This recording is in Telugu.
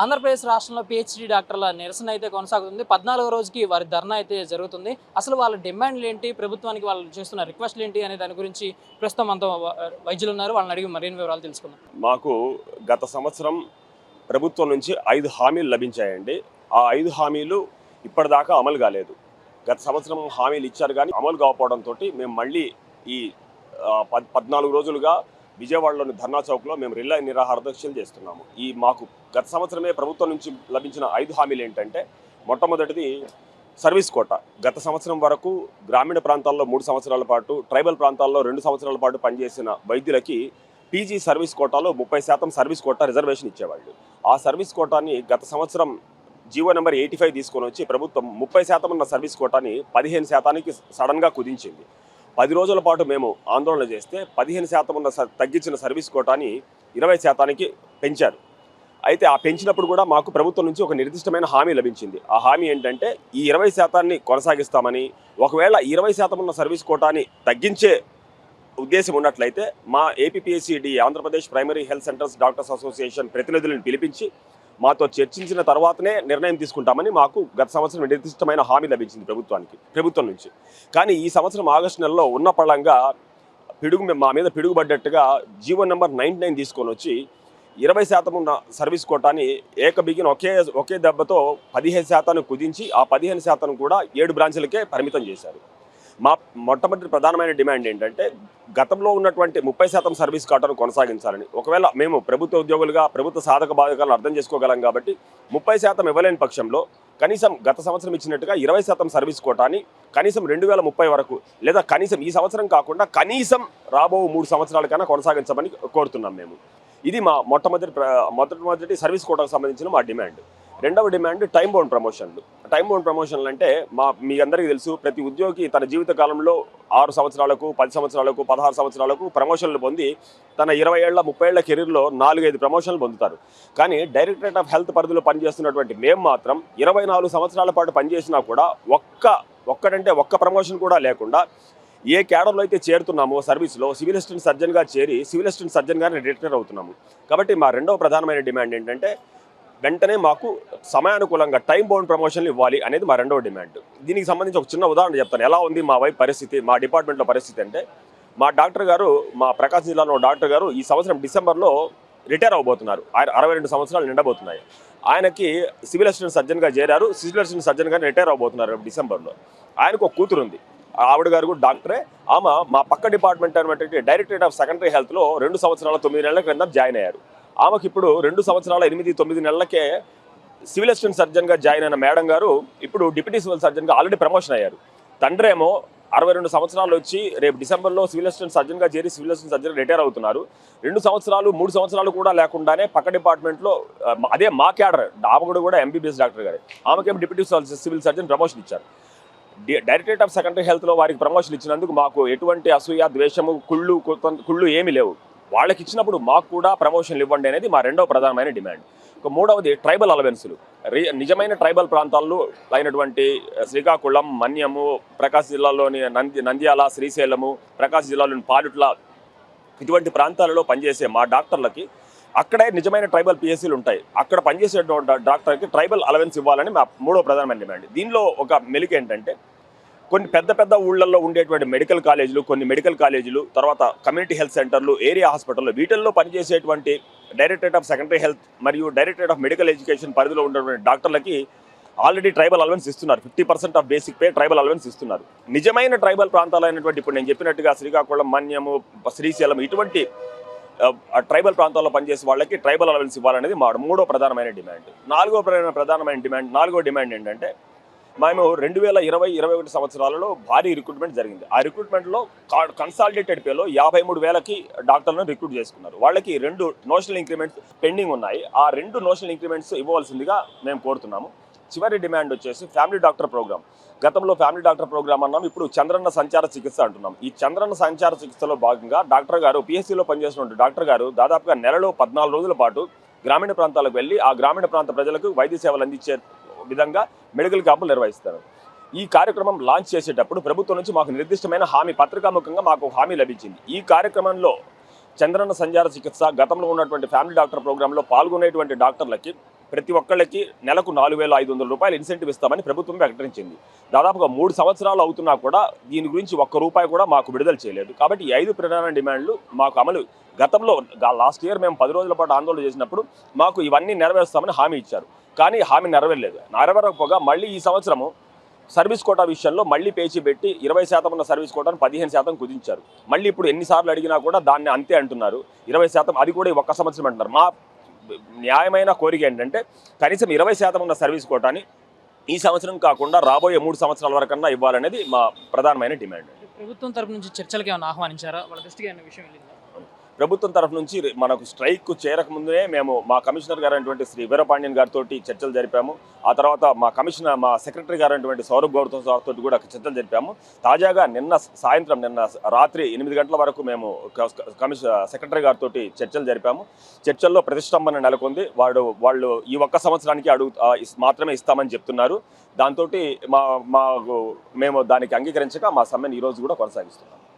ఆంధ్రప్రదేశ్ రాష్ట్రంలో పిహెచ్డి డాక్టర్ల నిరసన అయితే కొనసాగుతుంది. పద్నాలుగో రోజుకి వారి ధర్నా అయితే జరుగుతుంది. అసలు వాళ్ళ డిమాండ్లు ఏంటి? ప్రభుత్వానికి వాళ్ళు చేస్తున్న రిక్వెస్ట్లు ఏంటి అనే దాని గురించి ప్రస్తుతం అంత వైద్యులు ఉన్నారు. వాళ్ళని అడిగి మరిన్ని వివరాలు తెలుసుకుందాం. మాకు గత సంవత్సరం ప్రభుత్వం నుంచి ఐదు హామీలు లభించాయండి. ఆ ఐదు హామీలు ఇప్పటిదాకా అమలు కాలేదు. గత సంవత్సరం హామీలు ఇచ్చారు కానీ అమలు కాకపోవడంతో మేము మళ్ళీ ఈ పద్ పద్నాలుగు రోజులుగా విజయవాడలోని ధర్నా చౌక్లో మేము రిలే నిరాహార దీక్షలు చేస్తున్నాము. ఈ మాకు గత సంవత్సరమే ప్రభుత్వం నుంచి లభించిన ఐదు హామీలు ఏంటంటే మొట్టమొదటిది సర్వీస్ కోట. గత సంవత్సరం వరకు గ్రామీణ ప్రాంతాల్లో మూడు సంవత్సరాల పాటు ట్రైబల్ ప్రాంతాల్లో రెండు సంవత్సరాల పాటు పనిచేసిన వైద్యులకి పీజీ సర్వీస్ కోటాలో ముప్పై శాతం సర్వీస్ కోటా రిజర్వేషన్ ఇచ్చేవాళ్ళు. ఆ సర్వీస్ కోటాని గత సంవత్సరం జీవో నెంబర్ ఎయిటీ ఫైవ్ తీసుకొని వచ్చి ప్రభుత్వం ముప్పై శాతం ఉన్న సర్వీస్ కోటాని పదిహేను శాతానికి సడన్గా కుదించింది. పది రోజుల పాటు మేము ఆందోళన చేస్తే పదిహేను శాతం ఉన్న స- తగ్గించిన సర్వీస్ కోటాని ఇరవై శాతానికి పెంచారు. అయితే ఆ పెంచినప్పుడు కూడా మాకు ప్రభుత్వం నుంచి ఒక నిర్దిష్టమైన హామీ లభించింది. ఆ హామీ ఏంటంటే ఈ ఇరవై శాతాన్ని కొనసాగిస్తామని ఒకవేళ ఇరవై శాతం ఉన్న సర్వీస్ కోటాని తగ్గించే ఉద్దేశం ఉన్నట్లయితే మా APPSCD Andhra Pradesh primary health centres doctors association ప్రతినిధులను పిలిపించి మాతో చర్చించిన తర్వాతనే నిర్ణయం తీసుకుంటామని మాకు గత సంవత్సరం నిర్దిష్టమైన హామీ లభించింది ప్రభుత్వానికి ప్రభుత్వం నుంచి. కానీ ఈ సంవత్సరం ఆగస్టు నెలలో ఉన్న పళంగా పిడుగు మా మీద పిడుగుపడ్డట్టుగా జీవో నెంబర్ నైన్టీ నైన్ తీసుకొని వచ్చి ఇరవై శాతం ఉన్న సర్వీస్ కోటాని ఏకబిగిన ఒకే ఒకే దెబ్బతో పదిహేను శాతాన్ని కుదించి ఆ పదిహేను శాతం కూడా ఏడు బ్రాంచులకే పరిమితం చేశారు. మా మొట్టమొదటి ప్రధానమైన డిమాండ్ ఏంటంటే గతంలో ఉన్నటువంటి ముప్పై శాతం సర్వీస్ కోటాను కొనసాగించాలని. ఒకవేళ మేము ప్రభుత్వ ఉద్యోగులుగా ప్రభుత్వ సాధక బాధకాలను అర్థం చేసుకోగలం కాబట్టి ముప్పై శాతం ఇవ్వలేని పక్షంలో కనీసం గత సంవత్సరం ఇచ్చినట్టుగా ఇరవై శాతం సర్వీస్ కోటాని కనీసం రెండు వేల ముప్పై వరకు లేదా కనీసం ఈ సంవత్సరం కాకుండా కనీసం రాబో మూడు సంవత్సరాల కన్నా కొనసాగించమని కోరుతున్నాం మేము. ఇది మా మొట్టమొదటి మొట్టమొదటి సర్వీస్ కోటాకు సంబంధించిన మా డిమాండ్. రెండవ డిమాండ్ టైం బౌండ్ ప్రమోషన్లు. టైం బౌండ్ ప్రమోషన్లు అంటే మా మీ అందరికీ తెలుసు ప్రతి ఉద్యోగి తన జీవిత కాలంలో ఆరు సంవత్సరాలకు పది సంవత్సరాలకు పదహారు సంవత్సరాలకు ప్రమోషన్లు పొంది తన ఇరవై ఏళ్ళ ముప్పై ఏళ్ళ కెరీర్లో నాలుగైదు ప్రమోషన్లు పొందుతారు. కానీ డైరెక్టరేట్ ఆఫ్ హెల్త్ పరిధిలో పనిచేస్తున్నటువంటి మేము మాత్రం ఇరవై నాలుగు సంవత్సరాల పాటు పనిచేసినా కూడా ఒక్క ఒక్కటంటే ఒక్క ప్రమోషన్ కూడా లేకుండా ఏ క్యాడర్లో అయితే చేరుతున్నామో సర్వీస్లో సివిల్ అసిస్టెంట్ సర్జన్గా చేరి సివిల్ అసిస్టెంట్ సర్జన్గానే రిటైర్ అవుతున్నాము. కాబట్టి మా రెండవ ప్రధానమైన డిమాండ్ ఏంటంటే వెంటనే మాకు సమయానుకూలంగా టైం బౌండ్ ప్రమోషన్లు ఇవ్వాలి అనేది మా రెండవ డిమాండ్. దీనికి సంబంధించి ఒక చిన్న ఉదాహరణ చెప్తాను. ఎలా ఉంది మా వైపు పరిస్థితి మా డిపార్ట్మెంట్లో పరిస్థితి అంటే మా డాక్టర్ గారు మా ప్రకాశం జిల్లాలో డాక్టర్ గారు ఈ సంవత్సరం డిసెంబర్లో రిటైర్ అవబోతున్నారు. ఆయన అరవై రెండు సంవత్సరాలు నిండబోతున్నాయి. ఆయనకి సివిల్ అసిస్టెంట్ సర్జన్గా చేరారు. సివిల్ అసిస్టెంట్ సర్జన్గా రిటైర్ అవబోతున్నారు డిసెంబర్లో. ఆయనకు ఒక కూతురు ఉంది. ఆవిడ గారు కూడా డాక్టరే. ఆమె మా పక్క డిపార్ట్మెంట్ అనేటువంటి డైరెక్టరేట్ ఆఫ్ సెకండరీ హెల్త్లో రెండు సంవత్సరాల తొమ్మిది నెలల క్రింద జాయిన్ అయ్యారు. ఆమెకి ఇప్పుడు రెండు సంవత్సరాల ఎనిమిది తొమ్మిది నెలలకే సివిల్ అసిస్టెంట్ సర్జన్గా జాయిన్ అయిన మేడం గారు ఇప్పుడు డిప్యూటీ సివిల్ సర్జన్గా ఆల్రెడీ ప్రమోషన్ అయ్యారు. తండ్రేమో అరవై రెండు సంవత్సరాలు వచ్చి రేపు డిసెంబర్లో సివిల్ అసిస్టెంట్ సర్జన్గా చేరి సివిల్ అసిస్టెంట్ సర్జన్ రిటైర్ అవుతున్నారు. రెండు సంవత్సరాలు మూడు సంవత్సరాలు కూడా లేకుండానే పక్క డిపార్ట్మెంట్లో అదే మా క్యాడర్ ఆమె కూడా ఎంబీబీఎస్ డాక్టర్ గారే. ఆమెకేమో డిప్యూటీ సివిల్ సర్జన్ ప్రమోషన్ ఇచ్చారు. డైరెక్టరేట్ ఆఫ్ సెకండరీ హెల్త్లో వారికి ప్రమోషన్ ఇచ్చినందుకు మాకు ఎటువంటి అసూయ ద్వేషము కుళ్ళు కుళ్ళు ఏమీ లేవు. వాళ్ళకి ఇచ్చినప్పుడు మాకు కూడా ప్రమోషన్లు ఇవ్వండి అనేది మా రెండవ ప్రధానమైన డిమాండ్ ఒక మూడవది ట్రైబల్ అలవెన్సులు నిజమైన ట్రైబల్ ప్రాంతాల్లో అయినటువంటి శ్రీకాకుళం మన్యము ప్రకాశం జిల్లాలోని నంది నంద్యాల శ్రీశైలము ప్రకాశం జిల్లాలోని పాలుట్ల ఇటువంటి ప్రాంతాలలో పనిచేసే మా డాక్టర్లకి అక్కడే నిజమైన ట్రైబల్ పిఎస్సీలు ఉంటాయి. అక్కడ పనిచేసే డాక్టర్కి ట్రైబల్ అలవెన్స్ ఇవ్వాలని మా మూడో ప్రధానమైన డిమాండ్ దీనిలో ఒక మెలిక ఏంటంటే కొన్ని పెద్ద పెద్ద ఊళ్ళల్లో ఉండేటువంటి మెడికల్ కాలేజీలు కొన్ని మెడికల్ కాలేజీలు తర్వాత కమ్యూనిటీ హెల్త్ సెంటర్లు ఏరియా హాస్పిటల్లో వీటిల్లో పనిచేసేటువంటి డైరెక్టరేట్ ఆఫ్ సెకండరీ హెల్త్ మరియు డైరెక్టరేట్ ఆఫ్ మెడికల్ ఎడ్యుకేషన్ పరిధిలో ఉన్నటువంటి డాక్టర్లకి ఆల్రెడీ ట్రైబల్ అలవెన్స్ ఇస్తున్నారు. Fifty percent of basic pay tribal allowance ఇస్తున్నారు. నిజమైన ట్రైబల్ ప్రాంతాలైనటువంటి ఇప్పుడు నేను చెప్పినట్టుగా శ్రీకాకుళం మన్యము శ్రీశైలం ఇటువంటి ట్రైబల్ ప్రాంతాల్లో పనిచేసే వాళ్ళకి ట్రైబల్ అలవెన్స్ ఇవ్వాలనేది మా మూడో ప్రధానమైన డిమాండ్. నాలుగో ప్రధానమైన డిమాండ్ నాలుగో డిమాండ్ ఏంటంటే మేము రెండు వేల ఇరవై ఇరవై ఒకటి సంవత్సరాలలో భారీ రిక్రూట్మెంట్ జరిగింది. ఆ రిక్రూట్మెంట్లో కన్సాలిడేటెడ్ పేలో యాభై మూడు వేలకి డాక్టర్లను రిక్రూట్ చేసుకున్నారు. వాళ్ళకి రెండు నోషనల్ ఇంక్రిమెంట్స్ పెండింగ్ ఉన్నాయి. ఆ రెండు నోషనల్ ఇంక్రిమెంట్స్ ఇవ్వవలసిందిగా మేము కోరుతున్నాము. చివరి డిమాండ్ వచ్చేసి ఫ్యామిలీ డాక్టర్ ప్రోగ్రామ్ గతంలో ఫ్యామిలీ డాక్టర్ ప్రోగ్రామ్ అన్నాం. ఇప్పుడు చంద్రన్న సంచార చికిత్స అంటున్నాం. ఈ చంద్రన్న సంచార చికిత్సలో భాగంగా డాక్టర్ గారు పిఎస్సీలో పనిచేస్తున్న డాక్టర్ గారు దాదాపుగా నెలలో పద్నాలుగు రోజుల పాటు గ్రామీణ ప్రాంతాలకు వెళ్ళి ఆ గ్రామీణ ప్రాంత ప్రజలకు వైద్య సేవలు అందించే విధంగా మెడికల్ క్యాంపులు నిర్వహిస్తారు. ఈ కార్యక్రమం లాంచ్ చేసేటప్పుడు ప్రభుత్వం నుంచి మాకు నిర్దిష్టమైన హామీ పత్రికాముఖంగా మాకు హామీ లభించింది. ఈ కార్యక్రమంలో చంద్రన్న సంచార చికిత్స గతంలో ఉన్నటువంటి ఫ్యామిలీ డాక్టర్ ప్రోగ్రాంలో పాల్గొనేటువంటి డాక్టర్లకి ప్రతి ఒక్కళ్ళకి నెలకు నాలుగు వేల ఐదు వందల రూపాయలు ఇన్సెంటివ్ ఇస్తామని ప్రభుత్వం ప్రకటించింది. దాదాపుగా మూడు సంవత్సరాలు అవుతున్నా కూడా దీని గురించి ఒక్క రూపాయి కూడా మాకు విడుదల చేయలేదు. కాబట్టి ఈ ఐదు ప్రధాన డిమాండ్లు మాకు అమలు గతంలో లాస్ట్ ఇయర్ మేము పది రోజుల పాటు ఆందోళన చేసినప్పుడు మాకు ఇవన్నీ నెరవేరుస్తామని హామీ ఇచ్చారు. కానీ హామీ నెరవేరలేదు. నెరవేరకపోగా మళ్ళీ ఈ సంవత్సరము సర్వీస్ కోటా విషయంలో మళ్ళీ పేచీ పెట్టి ఇరవై శాతం ఉన్న సర్వీస్ కోటాను పదిహేను శాతం కుదించారు. మళ్ళీ ఇప్పుడు ఎన్నిసార్లు అడిగినా కూడా దాన్ని అంతే అంటున్నారు. ఇరవై శాతం అది కూడా ఒక్క సంవత్సరం అంటున్నారు. మా న్యాయమైన కోరిక ఏంటంటే కనీసం ఇరవై శాతం ఉన్న సర్వీస్ కోటాని ఈ సంవత్సరం కాకుండా రాబోయే మూడు సంవత్సరాల వరకన్నా ఇవ్వాలనేది మా ప్రధానమైన డిమాండ్. ప్రభుత్వం తరపు నుంచి చర్చలకు ఏమైనా ఆహ్వానించారా? వాళ్ళ దృష్టికి విషయం ప్రభుత్వం తరఫు నుంచి మనకు స్ట్రైక్ చేరకముందే మేము మా కమిషనర్ గారైనటువంటి శ్రీ వీరపాండ్యన్ గారితో చర్చలు జరిపాము. ఆ తర్వాత మా కమిషనర్ మా సెక్రటరీ గారైనటువంటి సౌరభ్ గౌడ్తో గారితో కూడా చర్చలు జరిపాము. తాజాగా నిన్న సాయంత్రం నిన్న రాత్రి ఎనిమిది గంటల వరకు మేము కమిషన్ సెక్రటరీ గారితో చర్చలు జరిపాము. చర్చల్లో ప్రతిష్టంభన నెలకొంది. వాడు వాళ్ళు ఈ ఒక్క సంవత్సరానికి అడుగు మాత్రమే ఇస్తామని చెప్తున్నారు. దాంతో మా మా మేము దానికి అంగీకరించక మా సమ్మెను ఈ రోజు కూడా కొనసాగిస్తున్నాం.